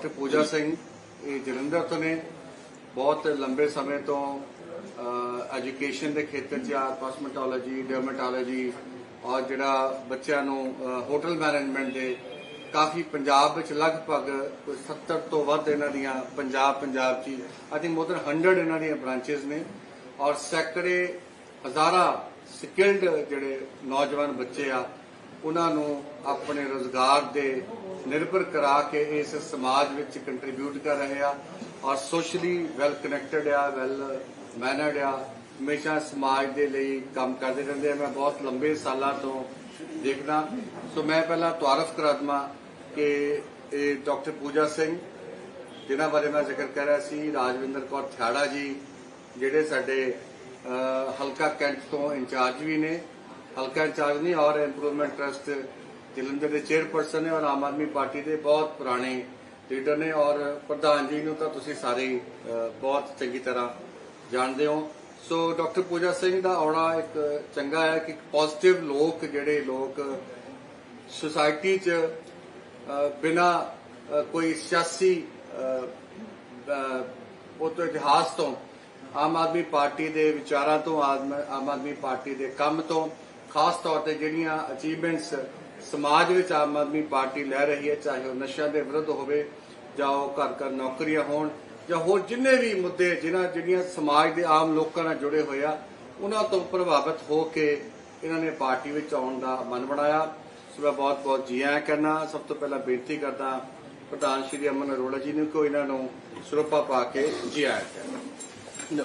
Doctor ਪੂਜਾ ਸਿੰਘ, ਇਹ ਜਲੰਧਰ ਤੋਂ ਨੇ। ਬਹੁਤ ਲੰਬੇ ਸਮੇਂ ਤੋਂ ਐਜੂਕੇਸ਼ਨ ਦੇ ਖੇਤਰ 'ਚ ਆ ਕਾਸਮੈਟੋਲੋਜੀ ਡਰਮੇਟੋਲੋਜੀ ਔਰ ਜਿਹੜਾ ਬੱਚਿਆਂ ਨੂੰ ਹੋਟਲ ਮੈਨੇਜਮੈਂਟ ਦੇ ਕਾਫੀ ਪੰਜਾਬ ਵਿੱਚ ਲਗਭਗ ਕੋਈ 70 ਤੋਂ ਵੱਧ ਇਹਨਾਂ ਦੀਆਂ ਪੰਜਾਬ ਪੰਜਾਬ 'ਚ ਆਈ ਥਿੰਕ ਮੋਰ ਦਨ 100 ਇਹਨਾਂ ਦੀਆਂ ਬ੍ਰਾਂਚੇਸ ਨੇ। ਔਰ ਸੈਕਟਰੇ ਹਜ਼ਾਰਾਂ ਸਕਿਲਡ ਜਿਹੜੇ ਨੌਜਵਾਨ ਬੱਚੇ ਆ ਉਹਨਾਂ ਨੂੰ ਆਪਣੇ ਰੋਜ਼ਗਾਰ ਦੇ ਨਿਰਭਰ ਕਰਾ ਕੇ ਇਸ ਸਮਾਜ ਵਿੱਚ ਕੰਟਰੀਬਿਊਟ ਕਰ ਰਹੇ ਆ ਔਰ ਸੋਸ਼ਲੀ ਵੈਲ ਕਨੈਕਟਡ ਆ ਵੈਲ ਮੈਨਰਡ ਆ, ਹਮੇਸ਼ਾ ਸਮਾਜ ਦੇ ਲਈ ਕੰਮ ਕਰਦੇ ਰਹਿੰਦੇ ਆ। ਮੈਂ ਬਹੁਤ ਲੰਬੇ ਸਾਲਾਂ ਤੋਂ ਦੇਖਦਾ। ਸੋ ਮੈਂ ਪਹਿਲਾਂ ਤਾਰਫ ਕਰਾ ਦਵਾਂ ਕਿ ਇਹ ਡਾਕਟਰ ਪੂਜਾ ਸਿੰਘ, ਜਿਨ੍ਹਾਂ ਬਾਰੇ ਮੈਂ ਜ਼ਿਕਰ ਕਰ ਰਿਹਾ ਸੀ, ਰਾਜਵਿੰਦਰ ਕੌਰ ਥਿਆੜਾ ਜੀ, ਜਿਹੜੇ ਸਾਡੇ ਹਲਕਾ ਕੈਂਟ ਤੋਂ ਇੰਚਾਰਜ ਵੀ ਨੇ। ਹਲਕਾ ਇੰਚਾਰਜ ਨਹੀਂ, ਔਰ ਇੰਪਰੂਵਮੈਂਟ ਟਰਸਟ ਜਲੰਧਰ ਦੇ ਚੇਅਰਪਰਸਨ ਨੇ ਔਰ ਆਮ ਆਦਮੀ ਪਾਰਟੀ ਦੇ ਬਹੁਤ ਪੁਰਾਣੇ ਲੀਡਰ ਨੇ ਔਰ ਪ੍ਰਧਾਨ ਜੀ ਨੂੰ ਤਾਂ ਤੁਸੀਂ ਸਾਰੇ ਬਹੁਤ ਚੰਗੀ ਤਰ੍ਹਾਂ ਜਾਣਦੇ ਹੋ। ਸੋ ਡਾਕਟਰ ਪੂਜਾ ਸਿੰਘ ਦਾ ਆਉਣਾ ਇੱਕ ਚੰਗਾ ਹੈ ਕਿ ਪੋਜ਼ਿਟਿਵ ਲੋਕ ਜਿਹੜੇ ਲੋਕ ਸੁਸਾਇਟੀ 'ਚ ਬਿਨਾ ਕੋਈ ਸਿਆਸੀ ਉਹ ਤੋਂ ਇਤਿਹਾਸ ਤੋਂ ਆਮ ਆਦਮੀ ਪਾਰਟੀ ਦੇ ਵਿਚਾਰਾਂ ਤੋਂ ਆਮ ਆਦਮੀ ਪਾਰਟੀ ਦੇ ਕੰਮ ਤੋਂ ਖਾਸ ਤੌਰ ਤੇ ਜਿਹੜੀਆਂ ਅਚੀਵਮੈਂਟਸ ਸਮਾਜ ਵਿੱਚ ਆਮ ਆਦਮੀ ਪਾਰਟੀ ਲੈ ਰਹੀ ਹੈ, ਚਾਹੇ ਉਹ ਨਸ਼ਿਆਂ ਦੇ ਵਿਰੁੱਧ ਹੋਵੇ ਜਾਂ ਉਹ ਘਰ ਘਰ ਨੌਕਰੀਆਂ ਹੋਣ ਜਾਂ ਹੋਰ ਜਿੰਨੇ ਵੀ ਮੁੱਦੇ ਜਿਨ੍ਹਾਂ ਜਿਹੜੀਆਂ ਸਮਾਜ ਦੇ ਆਮ ਲੋਕਾਂ ਨਾਲ ਜੁੜੇ ਹੋਏ ਆ, ਉਹਨਾਂ ਤੋਂ ਪ੍ਰਭਾਵਿਤ ਹੋ ਕੇ ਇਹਨਾਂ ਨੇ ਪਾਰਟੀ ਵਿੱਚ ਆਉਣ ਦਾ ਮਨ ਬਣਾਇਆ। ਸੋ ਮੈਂ ਬਹੁਤ ਬਹੁਤ ਜੀ ਆਇਆਂ ਕਰਨਾ। ਸਭ ਤੋਂ ਪਹਿਲਾਂ ਬੇਨਤੀ ਕਰਦਾ ਪ੍ਰਧਾਨ ਸ਼੍ਰੀ ਅਮਨ ਅਰੋੜਾ ਜੀ ਨੂੰ ਕਿ ਇਹਨਾਂ ਨੂੰ ਸਰੋਪਾ ਪਾ ਕੇ ਜੀ ਆਇਆਂ ਕਰਨਾ।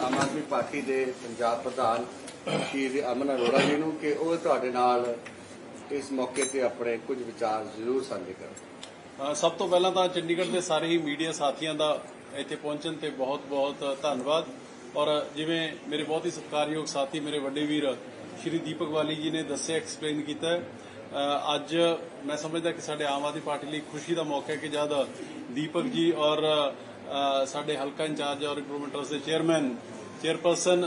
ਆਮ ਆਦਮੀ ਪਾਰਟੀ ਦੇ ਪੰਜਾਬ ਪ੍ਰਧਾਨ ਸ਼੍ਰੀ ਅਮਨ ਅਰੋੜਾ ਜੀ ਨੂੰ ਕਿ ਉਹ ਤੁਹਾਡੇ ਨਾਲ ਇਸ ਮੌਕੇ ਤੇ ਆਪਣੇ ਕੁਝ ਵਿਚਾਰ ਜ਼ਰੂਰ ਸਾਂਝੇ ਕਰਨ। ਸਭ ਤੋਂ ਪਹਿਲਾਂ ਤਾਂ ਚੰਡੀਗੜ੍ਹ ਦੇ ਸਾਰੇ ਹੀ ਮੀਡੀਆ ਸਾਥੀਆਂ ਦਾ ਇੱਥੇ ਪਹੁੰਚਣ ਤੇ ਬਹੁਤ-ਬਹੁਤ ਧੰਨਵਾਦ। ਔਰ ਜਿਵੇਂ ਮੇਰੇ ਬਹੁਤ ਹੀ ਸਤਿਕਾਰਯੋਗ ਸਾਥੀ ਮੇਰੇ ਵੱਡੇ ਵੀਰ ਸ਼੍ਰੀ ਦੀਪਕ ਵਾਲੀ ਜੀ ਨੇ ਦੱਸਿਆ ਐਕਸਪਲੇਨ ਕੀਤਾ ਅੱਜ ਮੈਂ ਸਮਝਦਾ ਕਿ ਸਾਡੇ ਆਮ ਆਦਮੀ ਪਾਰਟੀ ਲਈ ਖੁਸ਼ੀ ਦਾ ਮੌਕਾ ਹੈ ਕਿ ਜਦ ਦੀਪਕ ਜੀ ਔਰ ਸਾਡੇ ਹਲਕਾ ਇੰਚਾਰਜ ਔਰ ਇੰਪਰੂਵਮੈਂਟ ਦੇ ਚੇਅਰਮੈਨ ਚੇਅਰਪਰਸਨ